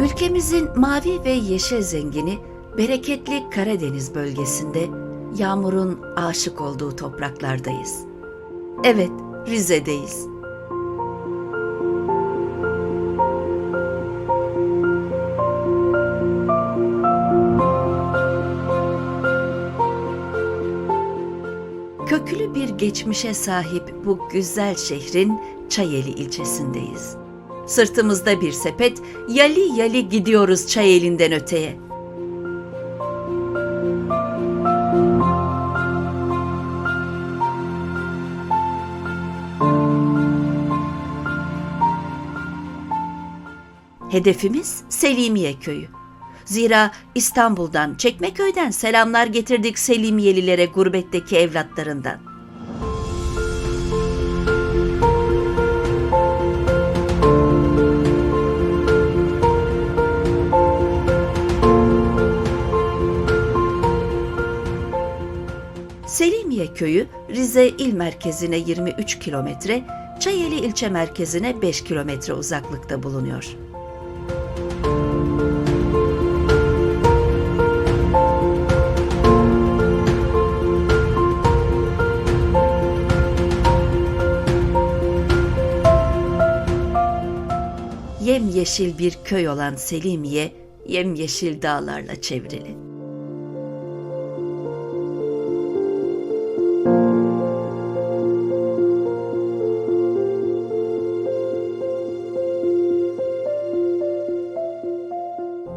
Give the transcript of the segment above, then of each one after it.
Ülkemizin mavi ve yeşil zengini bereketli Karadeniz bölgesinde yağmurun aşık olduğu topraklardayız. Evet, Rize'deyiz. Köklü bir geçmişe sahip bu güzel şehrin Çayeli ilçesindeyiz. Sırtımızda bir sepet, yali yali gidiyoruz Çayeli'nden öteye. Hedefimiz Selimiye köyü. Zira İstanbul'dan, Çekmeköy'den selamlar getirdik Selimiyelilere gurbetteki evlatlarından. Selimiye köyü Rize il merkezine 23 kilometre, Çayeli ilçe merkezine 5 kilometre uzaklıkta bulunuyor. Yemyeşil bir köy olan Selimiye, yemyeşil dağlarla çevrili.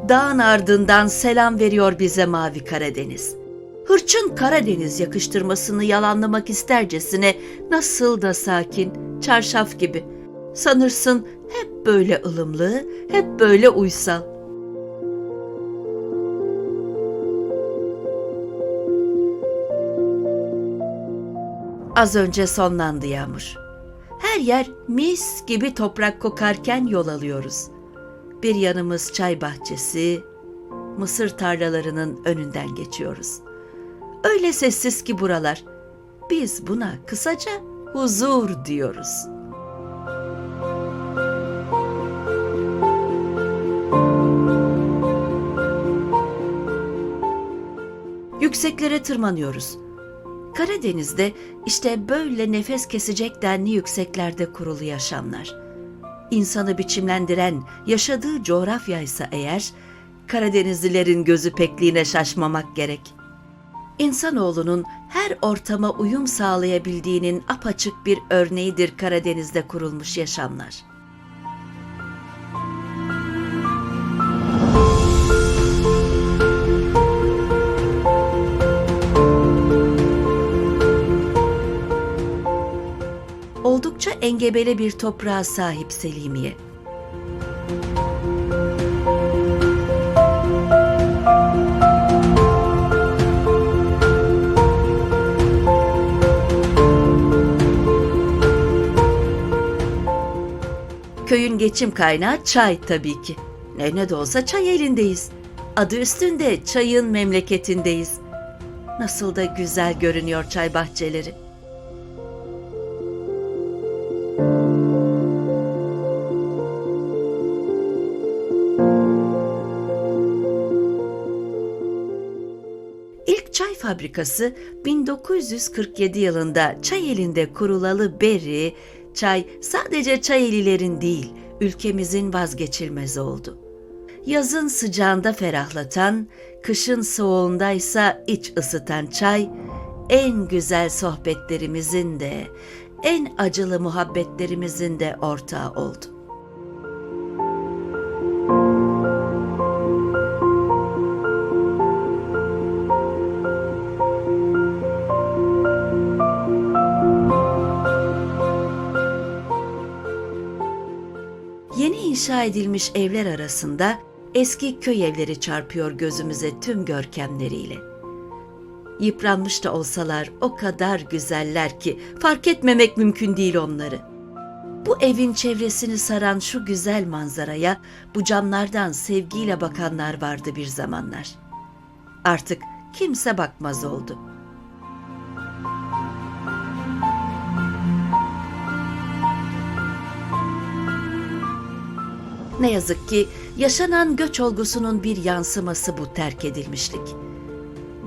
Dağın ardından selam veriyor bize Mavi Karadeniz. Hırçın Karadeniz yakıştırmasını yalanlamak istercesine nasıl da sakin, çarşaf gibi. Sanırsın böyle ılımlı, hep böyle uysal. Az önce sonlandı yağmur. Her yer mis gibi toprak kokarken yol alıyoruz. Bir yanımız çay bahçesi, mısır tarlalarının önünden geçiyoruz. Öyle sessiz ki buralar. Biz buna kısaca huzur diyoruz. Yükseklere tırmanıyoruz. Karadeniz'de işte böyle nefes kesecek denli yükseklerde kurulu yaşamlar. İnsanı biçimlendiren yaşadığı coğrafyaysa eğer, Karadenizlilerin gözü pekliğine şaşmamak gerek. İnsanoğlunun her ortama uyum sağlayabildiğinin apaçık bir örneğidir Karadeniz'de kurulmuş yaşamlar. Oldukça engebeli bir toprağa sahip Selimiye. Köyün geçim kaynağı çay tabii ki. Ne ne de olsa çay elindeyiz. Adı üstünde çayın memleketindeyiz. Nasıl da güzel görünüyor çay bahçeleri. Fabrikası 1947 yılında Çayeli'nde kurulalı beri, çay sadece Çayelilerin değil, ülkemizin vazgeçilmezi oldu. Yazın sıcağında ferahlatan, kışın soğuğundaysa iç ısıtan çay, en güzel sohbetlerimizin de, en acılı muhabbetlerimizin de ortağı oldu. İnşa edilmiş evler arasında eski köy evleri çarpıyor gözümüze tüm görkemleriyle. Yıpranmış da olsalar o kadar güzeller ki fark etmemek mümkün değil onları. Bu evin çevresini saran şu güzel manzaraya bu camlardan sevgiyle bakanlar vardı bir zamanlar. Artık kimse bakmaz oldu. Ne yazık ki yaşanan göç olgusunun bir yansıması bu terk edilmişlik.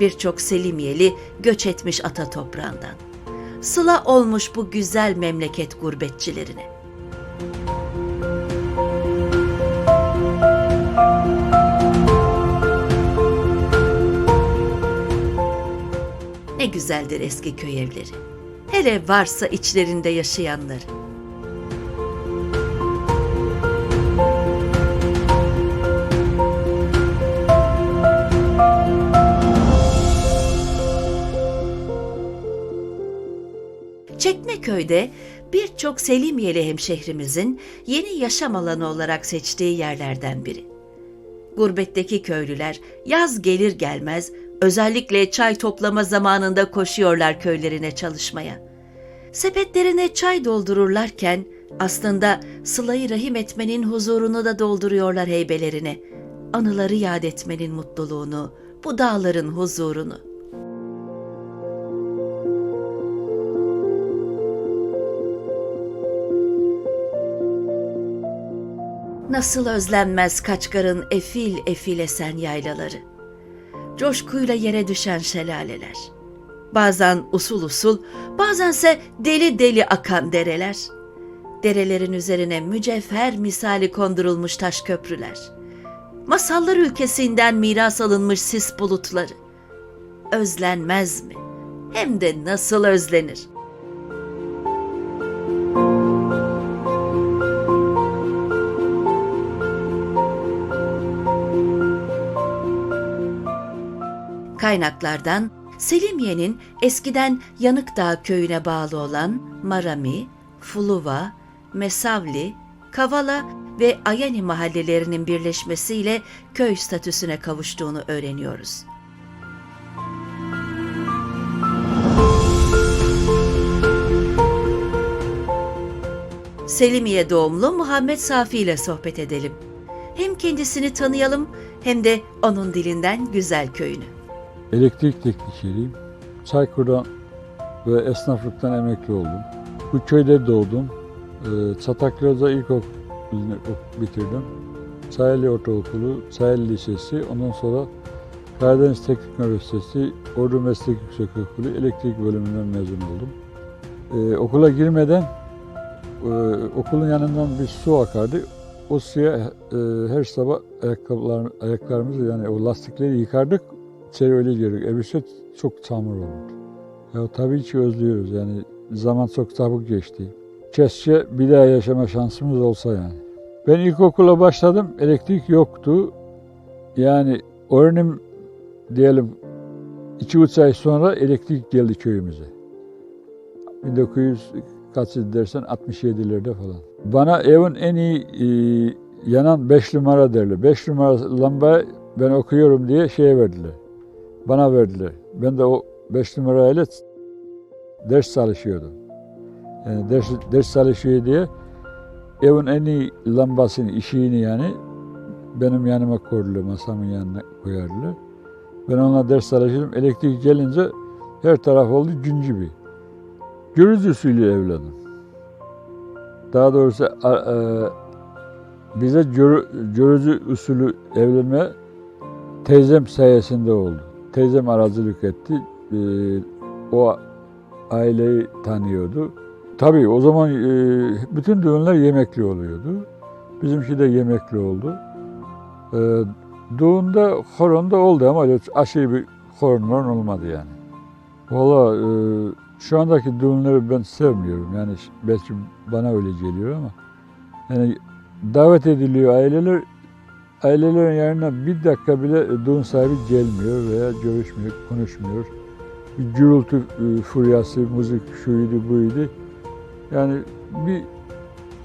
Birçok Selimiyeli göç etmiş ata toprağından. Sıla olmuş bu güzel memleket gurbetçilerine. Ne güzeldir eski köy evleri. Hele varsa içlerinde yaşayanları. Çekmeköy'de birçok Selimiyeli hemşehrimizin yeni yaşam alanı olarak seçtiği yerlerden biri. Gurbetteki köylüler yaz gelir gelmez özellikle çay toplama zamanında koşuyorlar köylerine çalışmaya. Sepetlerine çay doldururlarken aslında sılayı rahim etmenin huzurunu da dolduruyorlar heybelerine. Anıları yad etmenin mutluluğunu, bu dağların huzurunu. Nasıl özlenmez Kaçkar'ın efil efil esen yaylaları. Coşkuyla yere düşen şelaleler. Bazen usul usul, bazense deli deli akan dereler. Derelerin üzerine mücevher misali kondurulmuş taş köprüler. Masallar ülkesinden miras alınmış sis bulutları. Özlenmez mi? Hem de nasıl özlenir? Kaynaklardan Selimiye'nin eskiden Yanıkdağ köyüne bağlı olan Marami, Fuluva, Mesavli, Kavala ve Ayani mahallelerinin birleşmesiyle köy statüsüne kavuştuğunu öğreniyoruz. Selimiye doğumlu Muhammed Safi ile sohbet edelim. Hem kendisini tanıyalım hem de onun dilinden güzel köyünü. Elektrik teknikeriyim. Çaykur'dan ve esnaflıktan emekli oldum. Bu köyde doğdum. Ee, Çatakkale'de ilkokulunu ok- bitirdim. Çayeli Ortaokulu, Çayeli Lisesi, ondan sonra Karadeniz Teknik Üniversitesi, Ordu Meslek Yüksekokulu elektrik bölümünden mezun oldum. Ee, okula girmeden e, okulun yanından bir su akardı. O suya e, her sabah ayakkabılar, ayaklarımızı yani o lastikleri yıkardık. İçeri öyle girdik. Elbise çok çamur olurdu. Ya tabii ki özlüyoruz yani zaman çok çabuk geçti. Keşke bir daha yaşama şansımız olsa yani. Ben ilkokula başladım, elektrik yoktu. Yani öğrenim diyelim iki üç ay sonra elektrik geldi köyümüze. 1900 kaç dersen 67'lerde falan. Bana evin en iyi e, yanan 5 numara derler. 5 numara lamba ben okuyorum diye şeye verdiler. Bana verdiler. Ben de o 5 numarayla ders çalışıyordum. Yani ders, ders çalışıyor diye evin en iyi lambasını, işiğini yani benim yanıma koydular, masamın yanına koyardılar. Ben onunla ders çalışıyordum. Elektrik gelince her taraf oldu gün gibi. Görücü usulü evlendim. Daha doğrusu a- a- bize görü, görücü usulü evlenme teyzem sayesinde oldu. Teyzem aracılık etti. Ee, o aileyi tanıyordu. Tabii o zaman e, bütün düğünler yemekli oluyordu. Bizimki de yemekli oldu. Ee, düğünde horonda oldu ama öyle aşırı bir horon olmadı yani. Valla e, şu andaki düğünleri ben sevmiyorum. Yani belki bana öyle geliyor ama. Yani davet ediliyor aileler. Ailelerin yanına bir dakika bile düğün sahibi gelmiyor veya görüşmüyor, konuşmuyor. Bir gürültü e, furyası, müzik şuydu buydu. Yani bir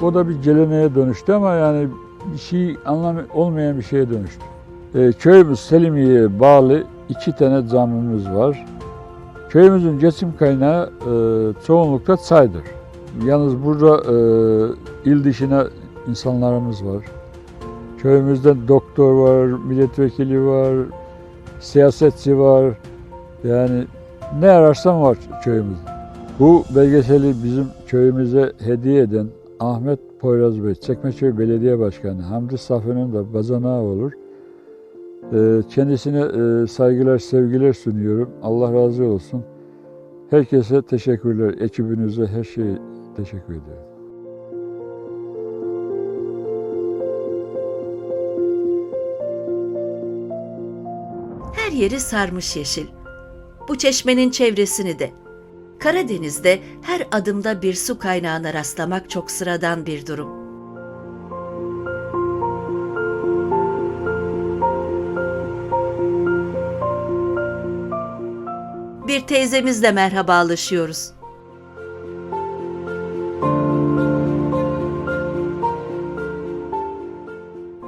o da bir geleneğe dönüştü ama yani bir şey anlam olmayan bir şeye dönüştü. E, köyümüz Selimiye'ye bağlı iki tane camimiz var. Köyümüzün geçim kaynağı e, çoğunlukla çaydır. Yalnız burada e, il dışına insanlarımız var. Köyümüzde doktor var, milletvekili var, siyasetçi var. Yani ne ararsan var köyümüzde. Bu belgeseli bizim köyümüze hediye eden Ahmet Poyraz Bey, Çekmeköy Belediye Başkanı Hamdi Safi'nin de bazanağı olur. Ee, Kendisine e, saygılar, sevgiler sunuyorum. Allah razı olsun. Herkese teşekkürler. Ekibinize her şeye teşekkür ederim. Yeri sarmış yeşil. Bu çeşmenin çevresini de. Karadeniz'de her adımda bir su kaynağına rastlamak çok sıradan bir durum. Bir teyzemizle merhabalaşıyoruz.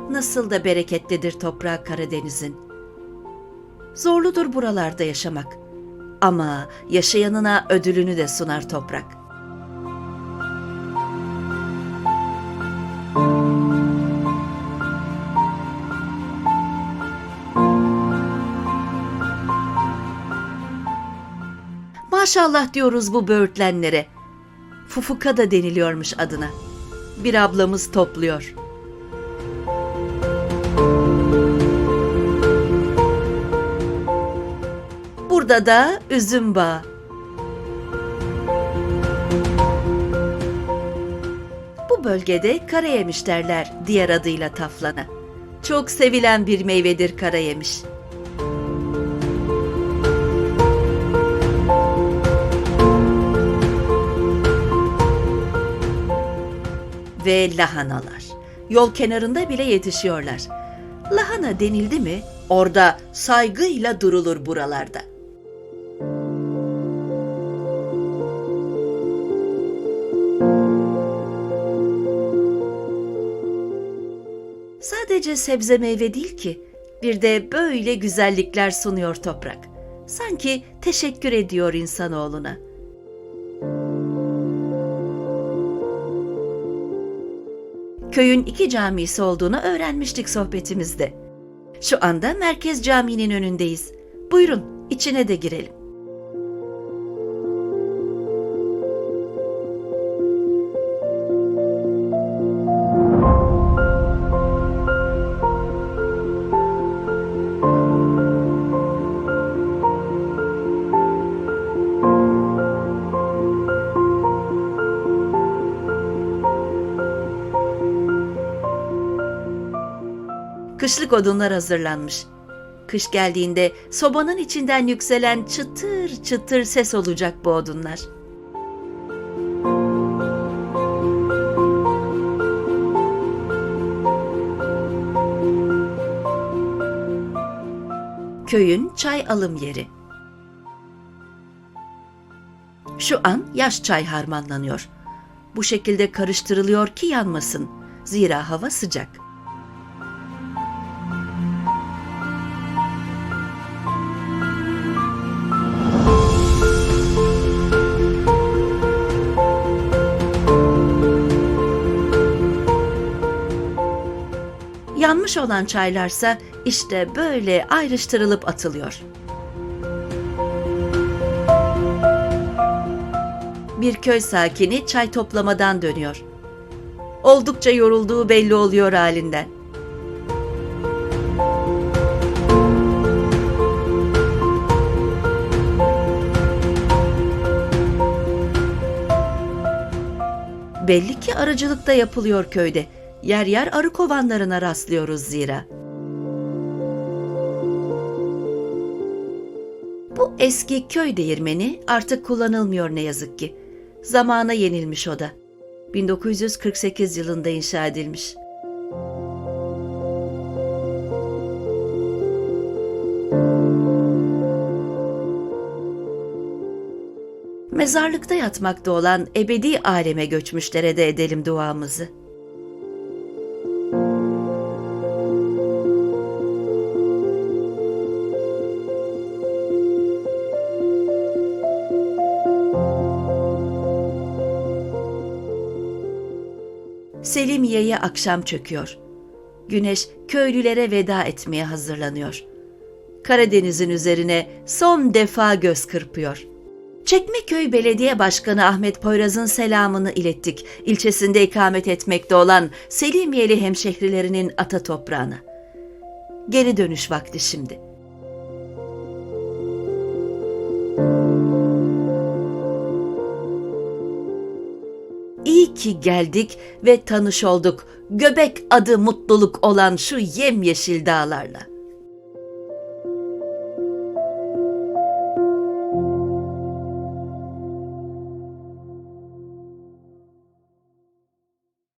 Nasıl da bereketlidir toprağı Karadeniz'in. Zorludur buralarda yaşamak. Ama yaşayanına ödülünü de sunar toprak. Maşallah diyoruz bu böğürtlenlere. Fufuka da deniliyormuş adına. Bir ablamız topluyor. Burada da üzüm bağı. Bu bölgede karayemiş derler diğer adıyla taflana. Çok sevilen bir meyvedir karayemiş. Ve lahanalar. Yol kenarında bile yetişiyorlar. Lahana denildi mi orada saygıyla durulur buralarda. Sadece sebze meyve değil ki, bir de böyle güzellikler sunuyor toprak. Sanki teşekkür ediyor insanoğluna. Köyün iki camisi olduğunu öğrenmiştik sohbetimizde. Şu anda Merkez Camii'nin önündeyiz. Buyurun, içine de girelim. Kışlık odunlar hazırlanmış. Kış geldiğinde sobanın içinden yükselen çıtır çıtır ses olacak bu odunlar. Köyün çay alım yeri. Şu an yaş çay harmanlanıyor. Bu şekilde karıştırılıyor ki yanmasın. Zira hava sıcak. Yanmış olan çaylarsa işte böyle ayrıştırılıp atılıyor. Bir köy sakini çay toplamadan dönüyor. Oldukça yorulduğu belli oluyor halinden. Belli ki arıcılık da yapılıyor köyde. Yer yer arı kovanlarına rastlıyoruz zira. Bu eski köy değirmeni artık kullanılmıyor ne yazık ki. Zamana yenilmiş o da. 1948 yılında inşa edilmiş. Mezarlıkta yatmakta olan ebedi aleme göçmüşlere de edelim duamızı. Selimiye'ye akşam çöküyor. Güneş köylülere veda etmeye hazırlanıyor. Karadeniz'in üzerine son defa göz kırpıyor. Çekmeköy Belediye Başkanı Ahmet Poyraz'ın selamını ilettik. İlçesinde ikamet etmekte olan Selimiyeli hemşehrilerinin ata toprağına. Geri dönüş vakti şimdi. Ki geldik ve tanış olduk. Göbek adı mutluluk olan şu yemyeşil dağlarla.